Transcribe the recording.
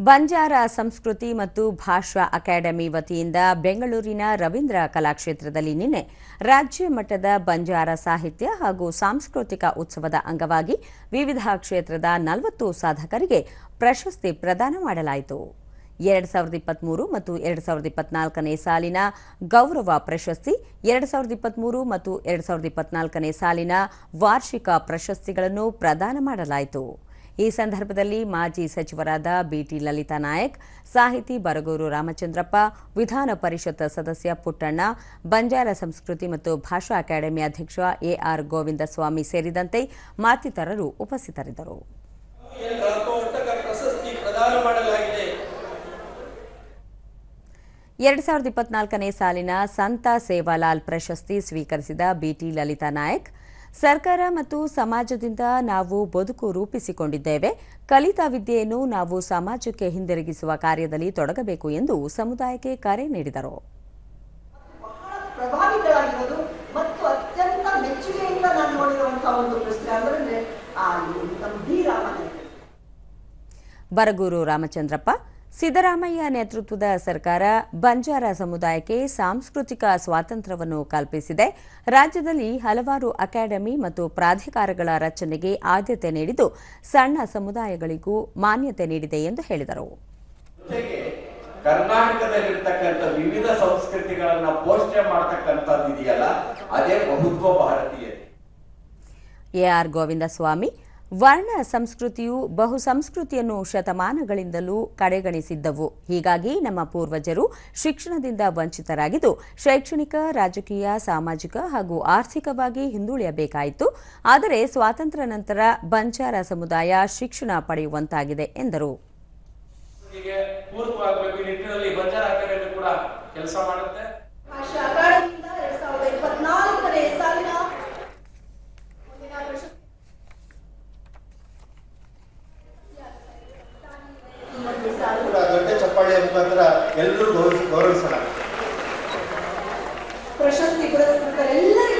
ಬಂಜಾರ ಸಂಸ್ಕೃತಿ ಮತ್ತು ಭಾಷಾ ಅಕಾಡೆಮಿ ವತಿಯಿಂದ ಬೆಂಗಳೂರಿನ ರವೀಂದ್ರ ಕಲಾಕ್ಷೇತ್ರದಲ್ಲಿ ನಿನ್ನೆ ರಾಜ್ಯ ಮಟ್ಟದ ಬಂಜಾರ ಸಾಹಿತ್ಯ ಹಾಗೂ ಸಾಂಸ್ಕೃತಿಕ ಉತ್ಸವದ ಅಂಗವಾಗಿ ವಿವಿಧ ಕ್ಷೇತ್ರದ ನಲವತ್ತು ಸಾಧಕರಿಗೆ ಪ್ರಶಸ್ತಿ ಪ್ರದಾನ ಮಾಡಲಾಯಿತು. ಎರಡು ಸಾವಿರದ ಇಪ್ಪತ್ಮೂರು ಮತ್ತು ಎರಡು ಸಾವಿರದ ಇಪ್ಪತ್ನಾಲ್ಕನೇ ಸಾಲಿನ ಗೌರವ ಪ್ರಶಸ್ತಿ, ಎರಡು ಸಾವಿರದ ಇಪ್ಪತ್ಮೂರು ಮತ್ತು ಎರಡು ಸಾವಿರದ ಇಪ್ಪತ್ನಾಲ್ಕನೇ ಸಾಲಿನ ವಾರ್ಷಿಕ ಪ್ರಶಸ್ತಿಗಳನ್ನು ಪ್ರದಾನ ಮಾಡಲಾಯಿತು. ಈ ಸಂದರ್ಭದಲ್ಲಿ ಮಾಜಿ ಸಚಿವರಾದ ಬಿಟಿ ಲಲಿತಾ ನಾಯಕ್, ಸಾಹಿತಿ ಬರಗೂರು ರಾಮಚಂದ್ರಪ್ಪ, ವಿಧಾನ ಪರಿಷತ್ ಸದಸ್ಯ ಪುಟ್ಟಣ್ಣ, ಬಂಜಾರ ಸಂಸ್ಕೃತಿ ಮತ್ತು ಭಾಷಾ ಅಕಾಡೆಮಿ ಅಧ್ಯಕ್ಷ ಎಆರ್ ಗೋವಿಂದಸ್ವಾಮಿ ಸೇರಿದಂತೆ ಮತ್ತಿತರರು ಉಪಸ್ಥಿತರಿದ್ದರು. ಎರಡು ಸಾವಿರದ ಇಪ್ಪತ್ನಾಲ್ಕನೇ ಸಾಲಿನ ಸಂತ ಸೇವಾಲಾಲ್ ಪ್ರಶಸ್ತಿ ಸ್ವೀಕರಿಸಿದ ಬಿಟಿ ಲಲಿತಾ ನಾಯಕ್ ಸರ್ಕಾರ ಮತ್ತು ಸಮಾಜದಿಂದ ನಾವು ಬದುಕು ರೂಪಿಸಿಕೊಂಡಿದ್ದೇವೆ. ಕಲಿತ ವಿದ್ಯೆಯನ್ನು ನಾವು ಸಮಾಜಕ್ಕೆ ಹಿಂದಿರುಗಿಸುವ ಕಾರ್ಯದಲ್ಲಿ ತೊಡಗಬೇಕು ಎಂದು ಸಮುದಾಯಕ್ಕೆ ಕರೆ ನೀಡಿದರು. ಬರಗೂರು ರಾಮಚಂದ್ರಪ್ಪ ಸಿದ್ದರಾಮಯ್ಯ ನೇತೃತ್ವದ ಸರ್ಕಾರ ಬಂಜಾರ ಸಮುದಾಯಕ್ಕೆ ಸಾಂಸ್ಕೃತಿಕ ಸ್ವಾತಂತ್ರ್ಯವನ್ನು ಕಲ್ಪಿಸಿದೆ. ರಾಜ್ಯದಲ್ಲಿ ಹಲವಾರು ಅಕಾಡೆಮಿ ಮತ್ತು ಪ್ರಾಧಿಕಾರಗಳ ರಚನೆಗೆ ಆದ್ಯತೆ ನೀಡಿದ್ದು ಸಣ್ಣ ಸಮುದಾಯಗಳಿಗೂ ಮಾನ್ಯತೆ ನೀಡಿದೆ ಎಂದು ಹೇಳಿದರು. ಕರ್ನಾಟಕದಲ್ಲಿರ್ತಕ್ಕಂಥ ವಿವಿಧ ಸಂಸ್ಕೃತಿಗಳನ್ನ ಪೋಷಣೆ ಮಾಡ್ತಕ್ಕಂಥದ್ದು ಇದೆಯಲ್ಲ ಅದೇ ಬಹುತ್ವ ಭಾರತೀಯ ಎಆರ್ ಗೋವಿಂದಸ್ವಾಮಿ ವರ್ಣ ಸಂಸ್ಕೃತಿಯು ಬಹು ಸಂಸ್ಕೃತಿಯನ್ನು ಶತಮಾನಗಳಿಂದಲೂ ಕಡೆಗಣಿಸಿದ್ದವು. ಹೀಗಾಗಿ ನಮ್ಮ ಪೂರ್ವಜರು ಶಿಕ್ಷಣದಿಂದ ವಂಚಿತರಾಗಿದ್ದು, ಶೈಕ್ಷಣಿಕ, ರಾಜಕೀಯ, ಸಾಮಾಜಿಕ ಹಾಗೂ ಆರ್ಥಿಕವಾಗಿ ಹಿಂದುಳಿಯಬೇಕಾಯಿತು. ಆದರೆ ಸ್ವಾತಂತ್ರ್ಯ ನಂತರ ಬಂಜಾರ ಸಮುದಾಯ ಶಿಕ್ಷಣ ಪಡೆಯುವಂತಾಗಿದೆ ಎಂದರು ಹೀಗೆ ಪೂರಕವಾಗಬೇಕು ಈ ನಿಟ್ಟಿನಲ್ಲಿ ಬಂಜಾರ ಅಕಾಡೆಮಿ ಕೂಡ ಕೆಲಸ ಮಾಡುತ್ತೆ ಭಾಷಾ ಅಕಾಡೆಮಿಯಿಂದ ಎರಡ್ ಸಾವಿರದ ಇಪ್ಪತ್ನಾಲ್ಕನೇ ಸಾಲಿನ ಮುಂದಿನ ಪ್ರಶಸ್ತಿ ಈ ಸಾಲು ಕೂಡ ಚಪ್ಪಾಳೆಯ ಮುಖಾಂತರ ಎಲ್ಲರೂ ಗೌರವಿಸ ಗೌರವಿಸಲಾಗುತ್ತೆ. ಪ್ರಶಸ್ತಿ ಪುರಸ್ಕೃತರೆಲ್ಲರಿಗೂ